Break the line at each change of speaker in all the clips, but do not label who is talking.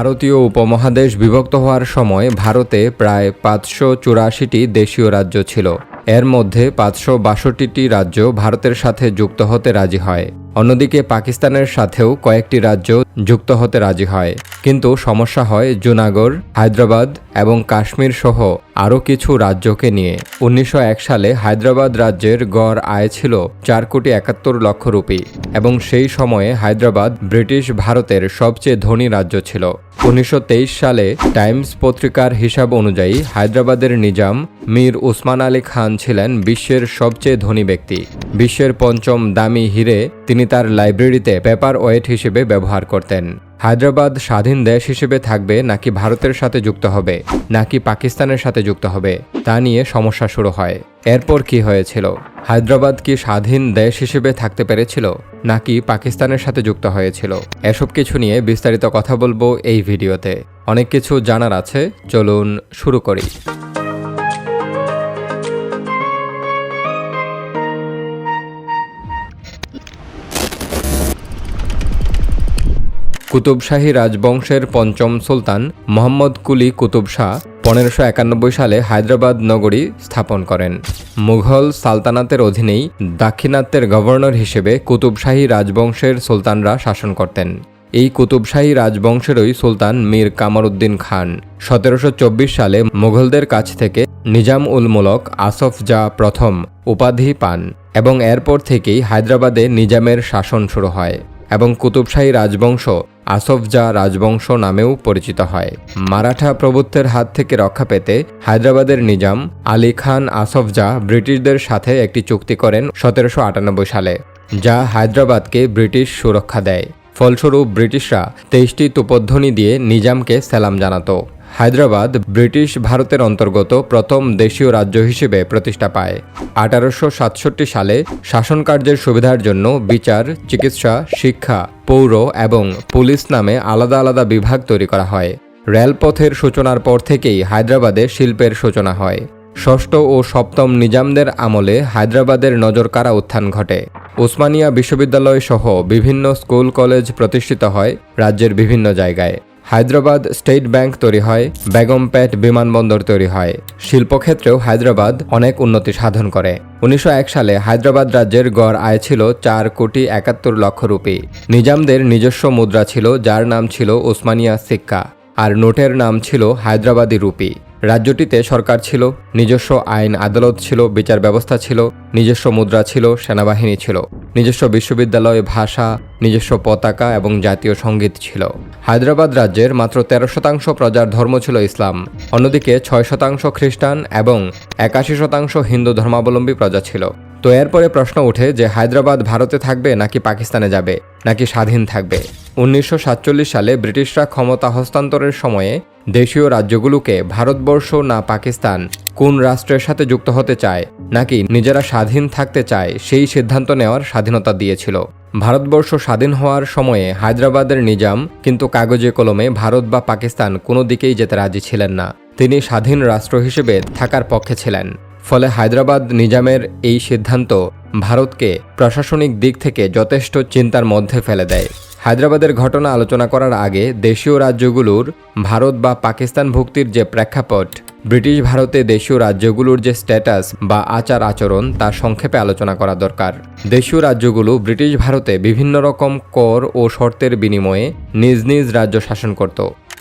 ভারতীয় উপমহাদেশ বিভক্ত হওয়ার সময় ভারতে প্রায় পাঁচশো চুরাশিটি দেশীয় রাজ্য ছিল। এর মধ্যে পাঁচশো বাষট্টিটি রাজ্য ভারতের সাথে যুক্ত হতে রাজি হয়। অন্যদিকে পাকিস্তানের সাথেও কয়েকটি রাজ্য যুক্ত হতে রাজি হয়। কিন্তু সমস্যা হয় জুনাগড়, হায়দ্রাবাদ এবং কাশ্মীর সহ আরও কিছু রাজ্যকে নিয়ে। উনিশশো এক সালে হায়দ্রাবাদ রাজ্যের গড় আয় ছিল চার কোটি একাত্তর লক্ষ রুপি এবং সেই সময়ে হায়দ্রাবাদ ব্রিটিশ ভারতের সবচেয়ে ধনী রাজ্য ছিল। উনিশশো তেইশ সালে টাইমস পত্রিকার হিসাব অনুযায়ী হায়দ্রাবাদের নিজাম মীর উসমান আলী খান ছিলেন বিশ্বের সবচেয়ে ধনী ব্যক্তি। বিশ্বের পঞ্চম দামি হিরে তিনি তার লাইব্রেরিতে পেপার ওয়েট হিসেবে ব্যবহার করতেন হায়দ্রাবাদ স্বাধীন দেশ হিসেবে থাকবে নাকি ভারতের সাথে যুক্ত হবে, নাকি পাকিস্তানের সাথে যুক্ত হবে, তা নিয়ে সমস্যা শুরু হয়। এরপর কি হয়েছিল? হায়দ্রাবাদ কি স্বাধীন দেশ হিসেবে থাকতে পেরেছিল, নাকি পাকিস্তানের সাথে যুক্ত হয়েছিল? এসব কিছু নিয়ে বিস্তারিত কথা বলব এই ভিডিওতে। অনেক কিছু জানার আছে, চলুন শুরু করি। কুতুবশাহী রাজবংশের পঞ্চম সুলতান মোহাম্মদ কুলি কুতুব শাহ পনেরোশো একানব্বই সালে হায়দ্রাবাদ নগরী স্থাপন করেন। মুঘল সালতানাতের অধীনেই দাক্ষিণাত্যের গভর্নর হিসেবে কুতুবশাহী রাজবংশের সুলতানরা শাসন করতেন। এই কুতুবশাহী রাজবংশেরই সুলতান মীর কামারউদ্দিন খান। সতেরোশো চব্বিশ সালে মুঘলদের কাছ থেকে নিজাম উল মুলক আসফ জা প্রথম উপাধি পান এবং এরপর থেকেই হায়দ্রাবাদে নিজামের শাসন শুরু হয়। এবং কুতুবশাহী রাজবংশ আসফজা রাজবংশ নামেও পরিচিত হয়। মারাঠা প্রভুত্বের হাত থেকে রক্ষা পেতে হায়দ্রাবাদের নিজাম আলী খান আসফজা ব্রিটিশদের সাথে একটি চুক্তি করেন সতেরোশো আটানব্বই সালে, যা হায়দ্রাবাদকে ব্রিটিশ সুরক্ষা দেয়। ফলস্বরূপ ব্রিটিশরা তেইশটি তুপধ্বনি দিয়ে নিজামকে সালাম জানাতো। হায়দ্রাবাদ ব্রিটিশ ভারতের অন্তর্গত প্রথম দেশীয় রাজ্য হিসেবে প্রতিষ্ঠা পায়। আঠারোশো সাতষট্টি সালে শাসনকার্যের সুবিধার জন্য বিচার, চিকিৎসা, শিক্ষা, পৌর এবং পুলিশ নামে আলাদা আলাদা বিভাগ তৈরি করা হয়। রেলপথের সূচনার পর থেকেই হায়দ্রাবাদে শিল্পের সূচনা হয়। ষষ্ঠ ও সপ্তম নিজামদের আমলে হায়দ্রাবাদের নজরকাড়া উত্থান ঘটে। ওসমানিয়া বিশ্ববিদ্যালয় সহ বিভিন্ন স্কুল কলেজ প্রতিষ্ঠিত হয় রাজ্যের বিভিন্ন জায়গায়। হায়দ্রাবাদ স্টেট ব্যাংক তৈরি হয় বেগমপেট বিমানবন্দর তৈরি হয়। শিল্পক্ষেত্রেও হায়দ্রাবাদ অনেক উন্নতি সাধন করে। উনিশশো এক সালে হায়দ্রাবাদ রাজ্যের গড় আয় ছিল চার কোটি একাত্তর লক্ষ রুপি। নিজামদের নিজস্ব মুদ্রা ছিল, যার নাম ছিল ওসমানিয়া সিক্কা, আর নোটের নাম ছিল হায়দ্রাবাদী রুপি। রাজ্যটিতে সরকার ছিল, নিজস্ব আইন আদালত ছিল, বিচার ব্যবস্থা ছিল, নিজস্ব মুদ্রা ছিল, সেনাবাহিনী ছিল, নিজস্ব বিশ্ববিদ্যালয় ভাষা, নিজস্ব পতাকা এবং জাতীয় সংগীত ছিল। হায়দ্রাবাদ রাজ্যের মাত্র তেরো শতাংশ প্রজার ধর্ম ছিল ইসলাম। অন্যদিকে ছয় শতাংশ খ্রিস্টান এবং একাশি শতাংশ হিন্দু ধর্মাবলম্বী প্রজা ছিল। তো এরপরে প্রশ্ন ওঠে যে হায়দ্রাবাদ ভারতে থাকবে নাকি পাকিস্তানে যাবে, নাকি স্বাধীন থাকবে? উনিশশো সাতচল্লিশ সালে ব্রিটিশরা ক্ষমতা হস্তান্তরের সময়ে দেশীয় রাজ্যগুলোকে ভারতবর্ষ না পাকিস্তান কোন রাষ্ট্রের সাথে যুক্ত হতে চায়, নাকি নিজেরা স্বাধীন থাকতে চায়, সেই সিদ্ধান্ত নেওয়ার স্বাধীনতা দিয়েছিল। ভারতবর্ষ স্বাধীন হওয়ার সময়ে হায়দ্রাবাদের নিজাম, কিন্তু কাগজে কলমে ভারত বা পাকিস্তান কোনো দিকেই যেতে রাজি ছিলেন না। তিনি স্বাধীন রাষ্ট্র হিসেবে থাকার পক্ষে ছিলেন। ফলে হায়দ্রাবাদ নিজামের এই সিদ্ধান্ত ভারতকে প্রশাসনিক দিক থেকে যথেষ্ট চিন্তার মধ্যে ফেলে দেয়। হায়দ্রাবাদের ঘটনা আলোচনা করার আগে দেশীয় রাজ্যগুলোর ভারত বা পাকিস্তান ভুক্তির যে প্রেক্ষাপট, ব্রিটিশ ভারতে দেশীয় রাজ্যগুলোর যে স্ট্যাটাস বা আচার আচরণ তা সংক্ষেপে আলোচনা করা দরকার। দেশীয় রাজ্যগুলো ব্রিটিশ ভারতে বিভিন্ন রকম কর ও শর্তের বিনিময়ে নিজ নিজ রাজ্য শাসন করত।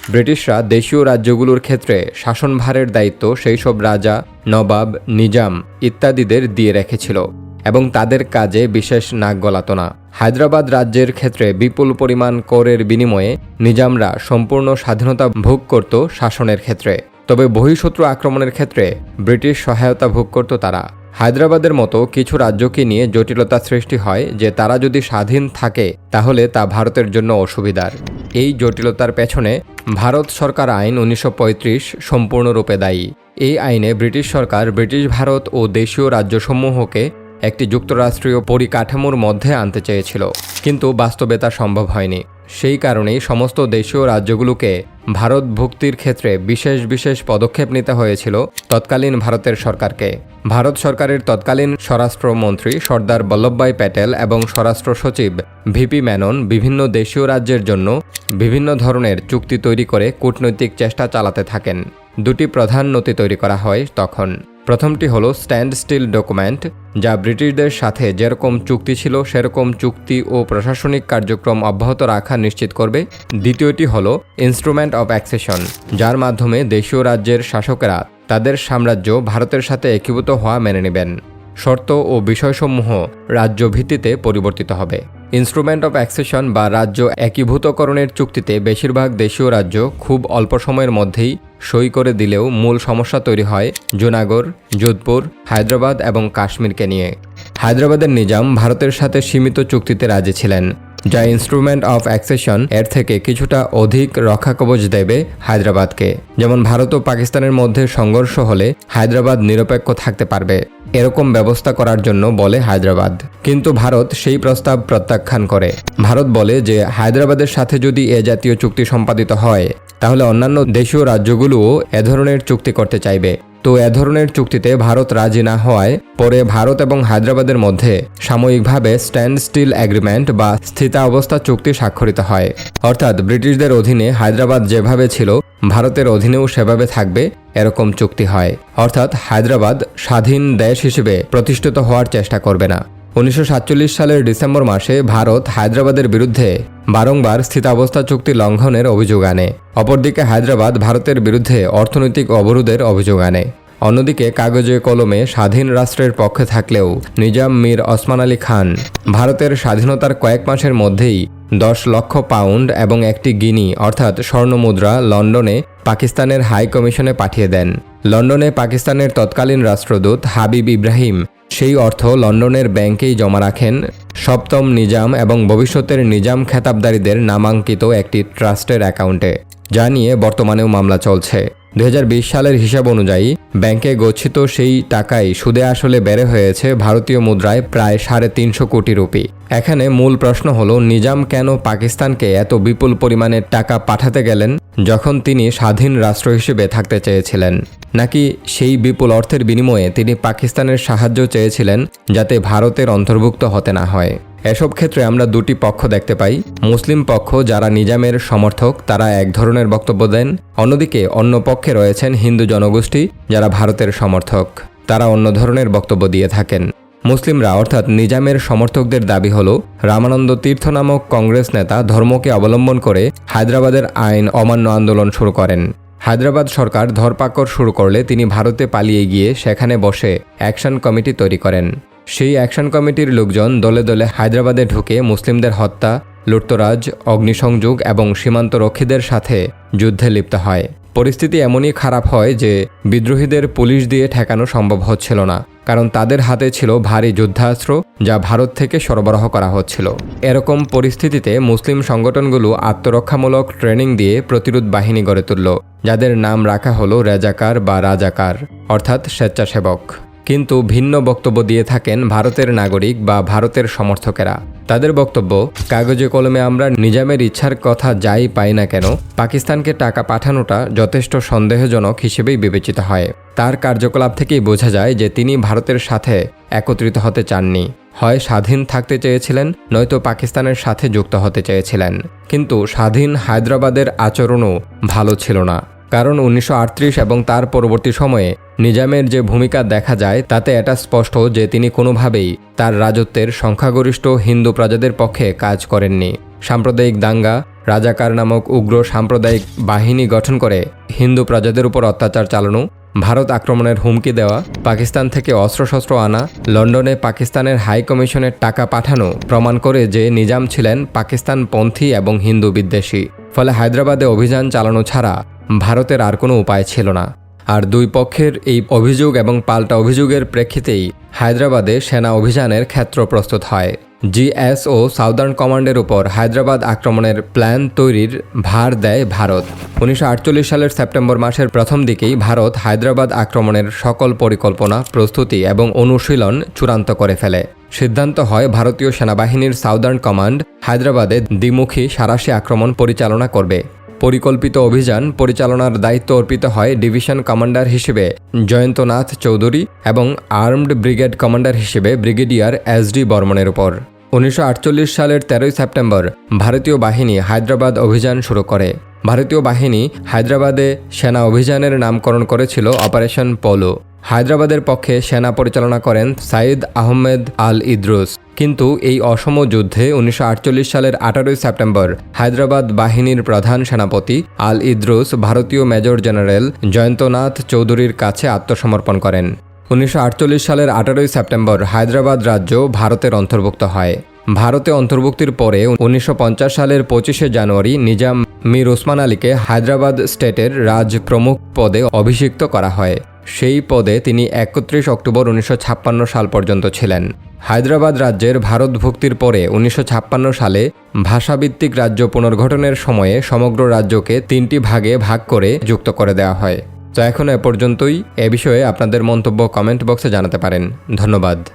ব্রিটিশরা দেশীয় রাজ্যগুলোর ক্ষেত্রে শাসনভারের দায়িত্ব সেই সব রাজা, নবাব, নিজাম ইত্যাদিদের দিয়ে রেখেছিল। এবং তাদের কাজে বিশেষ নাক গলাতো না। হায়দ্রাবাদ রাজ্যের ক্ষেত্রে বিপুল পরিমাণ করের বিনিময়ে নিজামরা সম্পূর্ণ স্বাধীনতা ভোগ করত শাসনের ক্ষেত্রে। তবে বহিঃশত্রু আক্রমণের ক্ষেত্রে ব্রিটিশ সহায়তা ভোগ করত তারা। হায়দ্রাবাদের মতো কিছু রাজ্যকে নিয়ে জটিলতা সৃষ্টি হয় যে তারা যদি স্বাধীন থাকে, তাহলে তা ভারতের জন্য অসুবিধার। এই জটিলতার পেছনে ভারত সরকার আইন উনিশশো পঁয়ত্রিশ সম্পূর্ণরূপে দায়ী। এই আইনে ব্রিটিশ সরকার ব্রিটিশ ভারত ও দেশীয় রাজ্যসমূহকে একটি যুক্তরাষ্ট্রীয় পরিকাঠামোর মধ্যে আনতে চেয়েছিল। কিন্তু বাস্তবে তা সম্ভব হয়নি। সেই কারণেই সমস্ত দেশীয় রাজ্যগুলোকে ভারত ভুক্তির ক্ষেত্রে বিশেষ বিশেষ পদক্ষেপ নিতে হয়েছিল তৎকালীন ভারতের সরকারকে। ভারত সরকারের তৎকালীন স্বরাষ্ট্রমন্ত্রী সর্দার বল্লভভাই প্যাটেল এবং স্বরাষ্ট্র সচিব ভিপি মেনন বিভিন্ন দেশীয় রাজ্যের জন্য বিভিন্ন ধরনের চুক্তি তৈরি করে কূটনৈতিক চেষ্টা চালাতে থাকেন। দুটি প্রধান নথি তৈরি করা হয় তখন। প্রথমটি হলো স্ট্যান্ড স্টিল ডকুমেন্ট, যা ব্রিটিশদের সাথে যেরকম চুক্তি ছিল সেরকম চুক্তি ও প্রশাসনিক কার্যক্রম অব্যাহত রাখা নিশ্চিত করবে। দ্বিতীয়টি হল ইনস্ট্রুমেন্ট অফ অ্যাক্সেশন, যার মাধ্যমে দেশীয় রাজ্যের শাসকেরা তাদের সাম্রাজ্য ভারতের সাথে একীভূত হওয়া মেনে নেবেন। শর্ত ও বিষয়সমূহ রাজ্য ভিত্তিতে পরিবর্তিত হবে। ইনস্ট্রুমেন্ট অফ অ্যাক্সেশন বা রাজ্য একীভূতকরণের চুক্তিতে বেশিরভাগ দেশীয় রাজ্য খুব অল্প সময়ের মধ্যেই সই করে দিলেও মূল সমস্যা তৈরি হয় জুনাগড়, যোধপুর, হায়দ্রাবাদ এবং কাশ্মীরকে নিয়ে। হায়দ্রাবাদের নিজাম ভারতের সাথে সীমিত চুক্তিতে রাজি ছিলেন, যা ইনস্ট্রুমেন্ট অফ অ্যাক্সেশন এর থেকে কিছুটা অধিক রক্ষাকবচ দেবে হায়দ্রাবাদকে। যেমন ভারত ও পাকিস্তানের মধ্যে সংঘর্ষ হলে হায়দ্রাবাদ নিরপেক্ষ থাকতে পারবে। এরকম ব্যবস্থা করার জন্য বলে হায়দ্রাবাদ। কিন্তু ভারত সেই প্রস্তাব প্রত্যাখ্যান করে। ভারত বলে যে, হায়দ্রাবাদের সাথে যদি এ জাতীয় চুক্তি সম্পাদিত হয়, তাহলে অন্যান্য দেশীয় রাজ্যগুলোও এ ধরনের চুক্তি করতে চাইবে। তো এ ধরনের চুক্তিতে ভারত রাজি না হওয়ায় পরে ভারত এবং হায়দ্রাবাদের মধ্যে সাময়িকভাবে স্ট্যান্ড স্টিল অ্যাগ্রিমেন্ট বা স্থিতাবস্থা চুক্তি স্বাক্ষরিত হয়। অর্থাৎ ব্রিটিশদের অধীনে হায়দ্রাবাদ যেভাবে ছিল, ভারতের অধীনেও সেভাবে থাকবে এরকম চুক্তি হয়। অর্থাৎ হায়দ্রাবাদ স্বাধীন দেশ হিসেবে প্রতিষ্ঠিত হওয়ার চেষ্টা করবে না। উনিশশো সাতচল্লিশ সালের ডিসেম্বর মাসে ভারত হায়দ্রাবাদের বিরুদ্ধে বারংবার স্থিতাবস্থা চুক্তি লঙ্ঘনের অভিযোগ আনে। অপরদিকে হায়দ্রাবাদ ভারতের বিরুদ্ধে অর্থনৈতিক অবরোধের অভিযোগ আনে। অন্যদিকে কাগজে কলমে স্বাধীন রাষ্ট্রের পক্ষে থাকলেও নিজাম মীর ওসমান আলী খান ভারতের স্বাধীনতার কয়েক মাসের মধ্যেই দশ লক্ষ পাউন্ড এবং একটি গিনি, অর্থাৎ স্বর্ণমুদ্রা লন্ডনে পাকিস্তানের হাই কমিশনে পাঠিয়ে দেন। লন্ডনে পাকিস্তানের তৎকালীন রাষ্ট্রদূত হাবিব ইব্রাহিম সেই অর্থ লন্ডনের ব্যাংকেই জমা রাখেন। সপ্তম নিজাম এবং ভবিষ্যতের নিজাম খেতাবদারীদের নামাঙ্কিত একটি ট্রাস্টের অ্যাকাউন্টে, যা নিয়ে বর্তমানেও মামলা চলছে। দু হাজার বিশ সালের হিসাব অনুযায়ী, ব্যাংকে গচ্ছিত সেই টাকাই সুদে আসলে বেড়ে হয়েছে ভারতীয় মুদ্রায় প্রায় সাড়ে তিনশো কোটি রুপি। এখানে মূল প্রশ্ন হলো, নিজাম কেন পাকিস্তানকে এত বিপুল পরিমাণের টাকা পাঠাতে গেলেন? যখন তিনি স্বাধীন রাষ্ট্র হিসেবে থাকতে চেয়েছিলেন, নাকি সেই বিপুল অর্থের বিনিময়ে তিনি পাকিস্তানের সাহায্য চেয়েছিলেন যাতে ভারতের অন্তর্ভুক্ত হতে না হয়? এসব ক্ষেত্রে আমরা দুটি পক্ষ দেখতে পাই। মুসলিম পক্ষ যারা নিজামের সমর্থক, তারা এক ধরনের বক্তব্য দেন। অন্যদিকে অন্য পক্ষে রয়েছেন হিন্দু জনগোষ্ঠী যারা ভারতের সমর্থক, তারা অন্য ধরনের বক্তব্য দিয়ে থাকেন। মুসলিমরা, অর্থাৎ নিজামের সমর্থকদের দাবি হল, রামানন্দ তীর্থ নামক কংগ্রেস নেতা ধর্মকে অবলম্বন করে হায়দ্রাবাদের আইন অমান্য আন্দোলন শুরু করেন। হায়দ্রাবাদ সরকার ধরপাকড় শুরু করলে তিনি ভারতে পালিয়ে গিয়ে সেখানে বসে অ্যাকশন কমিটি তৈরি করেন। সেই অ্যাকশন কমিটির লোকজন দলে দলে হায়দ্রাবাদে ঢুকে মুসলিমদের হত্যা, লুটতরাজ, অগ্নিসংযোগ এবং সীমান্ত রক্ষীদের সাথে যুদ্ধে লিপ্ত হয়। পরিস্থিতি এমনই খারাপ হয় যে বিদ্রোহীদের পুলিশ দিয়ে ঠেকানো সম্ভব হচ্ছিল না, কারণ তাদের হাতে ছিল ভারী যুদ্ধাস্ত্র যা ভারত থেকে সরবরাহ করা হচ্ছিল। এরকম পরিস্থিতিতে মুসলিম সংগঠনগুলো আত্মরক্ষামূলক ট্রেনিং দিয়ে প্রতিরোধ বাহিনী গড়ে তুলল, যাদের নাম রাখা হলো রেজাকার বা রাজাকার, অর্থাৎ স্বেচ্ছাসেবক। কিন্তু ভিন্ন বক্তব্য দিয়ে থাকেন ভারতের নাগরিক বা ভারতের সমর্থকেরা। তাদের বক্তব্য, কাগজে কলমে আমরা নিজামের ইচ্ছার কথা যাই পাই না কেন, পাকিস্তানকে টাকা পাঠানোটা যথেষ্ট সন্দেহজনক হিসেবেই বিবেচিত হয়। তার কার্যকলাপ থেকেই বোঝা যায় যে তিনি ভারতের সাথে একত্রিত হতে চাননি। হয় স্বাধীন থাকতে চেয়েছিলেন, নয়তো পাকিস্তানের সাথে যুক্ত হতে চেয়েছিলেন। কিন্তু স্বাধীন হায়দ্রাবাদের আচরণও ভালো ছিল না। কারণ উনিশশো আটত্রিশ এবং তার পরবর্তী সময়ে নিজামের যে ভূমিকা দেখা যায়, তাতে এটা স্পষ্ট যে তিনি কোনোভাবেই তার রাজত্বের সংখ্যাগরিষ্ঠ হিন্দু প্রজাদের পক্ষে কাজ করেননি। সাম্প্রদায়িক দাঙ্গা, রাজাকার নামক উগ্র সাম্প্রদায়িক বাহিনী গঠন করে হিন্দু প্রজাদের উপর অত্যাচার চালানো, ভারত আক্রমণের হুমকি দেওয়া, পাকিস্তান থেকে অস্ত্রশস্ত্র আনা, লন্ডনে পাকিস্তানের হাই কমিশনের টাকা পাঠানো প্রমাণ করে যে নিজাম ছিলেন পাকিস্তানপন্থী এবং হিন্দু বিদ্বেষী। ফলে হায়দ্রাবাদে অভিযান চালানো ছাড়া ভারতের আর কোনো উপায় ছিল না। আর দুই পক্ষের এই অভিযোগ এবং পাল্টা অভিযোগের প্রেক্ষিতেই হায়দ্রাবাদে সেনা অভিযানের ক্ষেত্র প্রস্তুত হয়। জিএস ও সাউদার্ন কমান্ডের উপর হায়দ্রাবাদ আক্রমণের প্ল্যান তৈরির ভার দেয় ভারত। উনিশশো আটচল্লিশ সালের সেপ্টেম্বর মাসের প্রথম দিকেই ভারত হায়দ্রাবাদ আক্রমণের সকল পরিকল্পনা, প্রস্তুতি এবং অনুশীলন চূড়ান্ত করে ফেলে। সিদ্ধান্ত হয় ভারতীয় সেনাবাহিনীর সাউদার্ন কমান্ড হায়দ্রাবাদে দ্বিমুখী সারাশি আক্রমণ পরিচালনা করবে। পরিকল্পিত অভিযান পরিচালনার দায়িত্ব অর্পিত হয় ডিভিশন কমান্ডার হিসেবে জয়ন্তনাথ চৌধুরী এবং আর্মড ব্রিগেড কমান্ডার হিসেবে ব্রিগেডিয়ার এস ডি বর্মনের উপর। উনিশশো আটচল্লিশ সালের তেরোই সেপ্টেম্বর ভারতীয় বাহিনী হায়দ্রাবাদ অভিযান শুরু করে। ভারতীয় বাহিনী হায়দ্রাবাদে সেনা অভিযানের নামকরণ করেছিল অপারেশন পোলো। হায়দ্রাবাদের পক্ষে সেনা পরিচালনা করেন সাইদ আহমেদ আল ইদ্রুস কিন্তু এই অসম যুদ্ধে উনিশশো আটচল্লিশ সালের আঠারোই সেপ্টেম্বর হায়দ্রাবাদ বাহিনীর প্রধান সেনাপতি আল ইদ্রুস ভারতীয় মেজর জেনারেল জয়ন্তনাথ চৌধুরীর কাছে আত্মসমর্পণ করেন। উনিশশো আটচল্লিশ সালের আঠারোই সেপ্টেম্বর হায়দ্রাবাদ রাজ্য ভারতের অন্তর্ভুক্ত হয়। ভারতে অন্তর্ভুক্তির পরে উনিশশো পঞ্চাশ সালের পঁচিশে জানুয়ারি নিজাম মীর ওসমান আলীকে হায়দ্রাবাদ স্টেটের রাজ প্রমুখ পদে অভিষিক্ত করা হয়। সেই পদে তিনি একত্রিশ অক্টোবর উনিশশো ছাপ্পান্ন সাল পর্যন্ত ছিলেন। হায়দ্রাবাদ রাজ্যের ভারত ভারতভুক্তির পরে উনিশশো ছাপ্পান্ন সালে ভাষাভিত্তিক রাজ্য পুনর্গঠনের সময়ে সমগ্র রাজ্যকে তিনটি ভাগে ভাগ করে যুক্ত করে দেওয়া হয়। তো এখন এ পর্যন্তই। এ বিষয়ে আপনাদের মন্তব্য কমেন্ট বক্সে জানাতে পারেন। ধন্যবাদ।